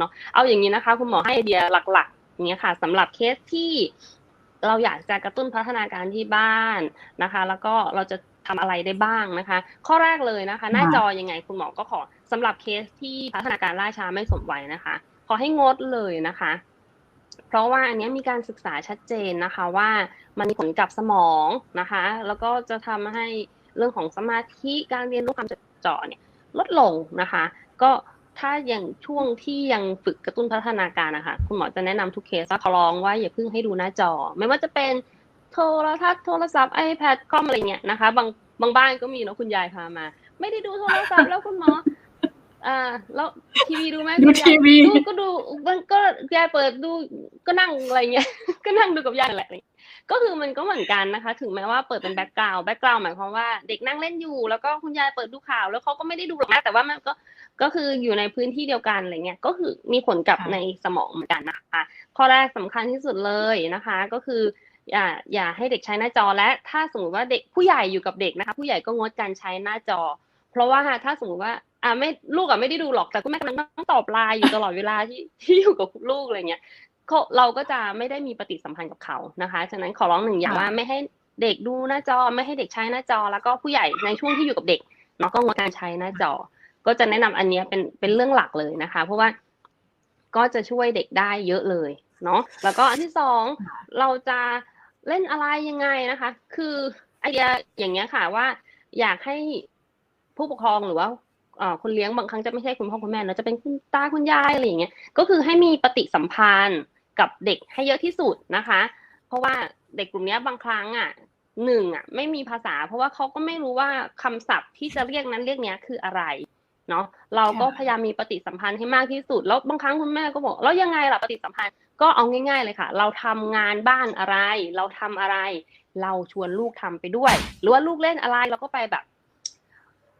เนาะเอาอย่างนี้นะคะ คุณหมอให้ไอเดียหลักๆอย่างเงี้ยค่ะสำหรับเคสที่เราอยากจะกระตุ้นพัฒนาการที่บ้านนะคะ แล้วก็เราจะทำอะไรได้บ้างนะคะ ข้อแรกเลยนะคะ หน้าจอยังไงคุณหมอก็ขอสำหรับเคสที่พัฒนาการล่าช้าไม่สมวัยนะคะ ขอให้งดเลยนะคะ เพราะว่าอันเนี้ยมีการศึกษาชัดเจนนะคะว่ามันมีผลกับสมองนะคะ แล้วก็จะทำให้เรื่องของสมาธิการเรียนรู้ความจดจ่อเนี่ยลดลงนะคะ ก็ ถ้าอย่างช่วงที่ยังฝึกกระตุ้นพัฒนาการนะคะคุณหมอจะแนะนำทุกเคสว่าขอร้องว่าอย่าเพิ่งให้ดูหน้าจอ ไม่ว่าจะเป็นโทรทัศน์โทรศัพท์ iPad คอมอะไรเงี้ยนะคะ บางบางบ้านก็มีเนาะคุณยายพามา ไม่ได้ดูโทรศัพท์แล้วคุณหมออ่าแล้วทีวีดูไหมดูคุณยายทีวีดูก็ดูมันก็ยายเปิดดูก็นั่งอะไรเงี้ย ก็นั่งดูกับยายแหละก็คือมันก็เหมือนกันนะคะ ถึงแม้ว่าเปิดเป็นแบ็กกราวด์แบ็กกราวด์หมายความว่าเด็กนั่งเล่นอยู่ แล้วก็คุณยายเปิดดูข่าว แล้วเขาก็ไม่ได้ดูหรอกนะแต่ว่ามันก็ก็คืออยู่ในพื้นที่เดียวกันอะไรเงี้ยก็คือมีผลกับค่ะในสมองเหมือนกันนะคะข้อแรกสำคัญที่สุดเลยนะคะ ก็คืออย่าอย่าให้เด็กใช้หน้าจอและ ถ้าสมมติว่าเด็กผู้ใหญ่อยู่กับเด็กนะคะ ผู้ใหญ่ก็งดการใช้หน้าจอ เพราะว่าถ้าสมมติว่าอ่าไม่ลูกอะไม่ได้ดูหรอกแต่คุณแม่กำลังต้องตอบไลน์อยู่ตลอดเวลาที่ที่อยู่กับลูกอะไรเงี้ย เขาเราก็จะไม่ได้มีปฏิสัมพันธ์กับเขานะคะฉะนั้นขอร้องหนึ่งอย่างค่ะว่าไม่ให้เด็กดูหน้าจอไม่ให้เด็กใช้หน้าจอ แล้วก็ผู้ใหญ่ในช่วงที่อยู่กับเด็กเนาะก็งดการใช้หน้าจอ ก็จะแนะนำอันเนี้ยเป็นเป็นเรื่องหลักเลยนะคะ เพราะว่าก็จะช่วยเด็กได้เยอะเลยเนาะแล้วก็อันที่สองเราจะเล่นอะไรยังไงนะคะ คือไอเดียอย่างเงี้ยค่ะว่า อยากให้ผู้ปกครองหรือว่าเอ่อคนเลี้ยงบางครั้งจะไม่ใช่คุณพ่อคุณแม่เนอะจะเป็นคุณตาคุณยายอะไรอย่างเงี้ยก็คือให้มีปฏิสัมพันธ์ กับเด็กให้เยอะที่สุดนะคะ เพราะว่าเด็กกลุ่มเนี้ยบางครั้งอะหนึ่งอะไม่มีภาษา เพราะว่าเขาก็ไม่รู้ว่าคำศัพท์ที่จะเรียกนั้นเรียกเนี้ยคืออะไรเนาะเราก็ค่ะพยายามมีปฏิสัมพันธ์ให้มากที่สุด แล้วบางครั้งคุณแม่ก็บอกแล้วยังไงล่ะปฏิสัมพันธ์ก็เอาง่าย ๆ เลยค่ะ เราทำงานบ้านอะไร เราทำอะไร เราชวนลูกทำไปด้วย หรือว่าลูกเล่นอะไรเราก็ไปแบบ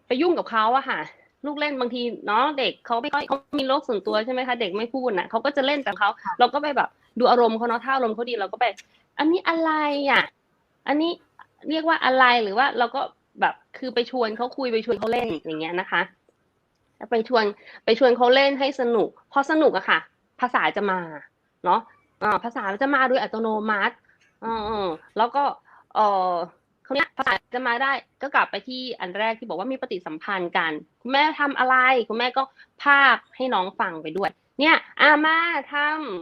ไปยุ่งกับเขาอะค่ะ ลูกเล่นบางทีเนาะเด็กเขาไม่ค่อยเขามีโลกส่วนตัวใช่ไหมคะเด็กไม่พูดนะเขาก็จะเล่นแต่เขาเราก็ไปแบบดูอารมณ์เขาเนาะถ้าอารมณ์เขาดีเราก็ไป อันนี้อะไรอะอันนี้เรียกว่าอะไรหรือว่าเราก็แบบคือไปชวนเขาคุยไปชวนเขาเล่นอย่างเงี้ยนะคะไปชวนไปชวนเขาเล่นให้สนุก พอสนุกอะค่ะ ภาษาจะมาเนาะอ่าภาษาจะมาโดยอัตโนมัติอ่าๆแล้วก็เออ เขาเนี้ยภาษาจะมาได้ก็กลับไปที่อันแรกที่บอกว่ามีปฏิสัมพันธ์กัน คุณแม่ทำอะไร คุณแม่ก็ภาคให้น้องฟังไปด้วย เนี่ยอามาท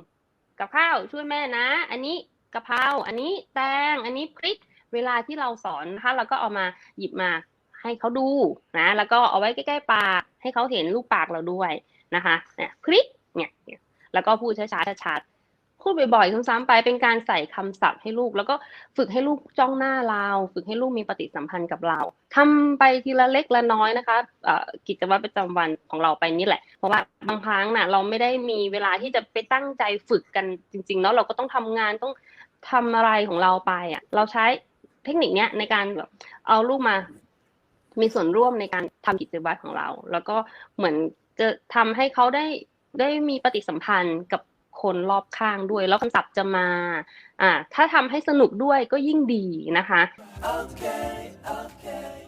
ำกับข้าวช่วยแม่นะ อันนี้กะเพราอันนี้แตงอันนี้พริกเวลาที่เราสอนนะคะเราก็เอามาหยิบมาให้เขาดูนะ แล้วก็เอาไว้ใกล้ๆปาก ให้เขาเห็นลูกปากเราด้วยนะคะเนี่ยพริกเนี่ยเนี่ยแล้วก็พูดช้าๆชัดๆ พูดบ่อยๆซ้ำๆไปเป็นการใส่คำศัพท์ให้ลูก แล้วก็ฝึกให้ลูกจ้องหน้าเรา ฝึกให้ลูกมีปฏิสัมพันธ์กับเราทำไปทีละเล็กละน้อยนะคะกิจวัตรประจำวันของเราไปนี่แหละ เพราะว่าบางครั้งน่ะเราไม่ได้มีเวลาที่จะไปตั้งใจฝึกกันจริงๆเนาะเราก็ต้องทำงานต้องทำอะไรของเราไปอะเราใช้เทคนิคเนี้ยในการแบบเอาลูกมา มีส่วนร่วมในการทำกิจวัตรของเรา แล้วก็เหมือนจะทำให้เขาได้ได้มีปฏิสัมพันธ์กับ คนรอบข้างด้วย แล้วคำศัพท์จะมา อ่า ถ้าทำให้สนุกด้วยก็ยิ่งดีนะคะ Okay, okay.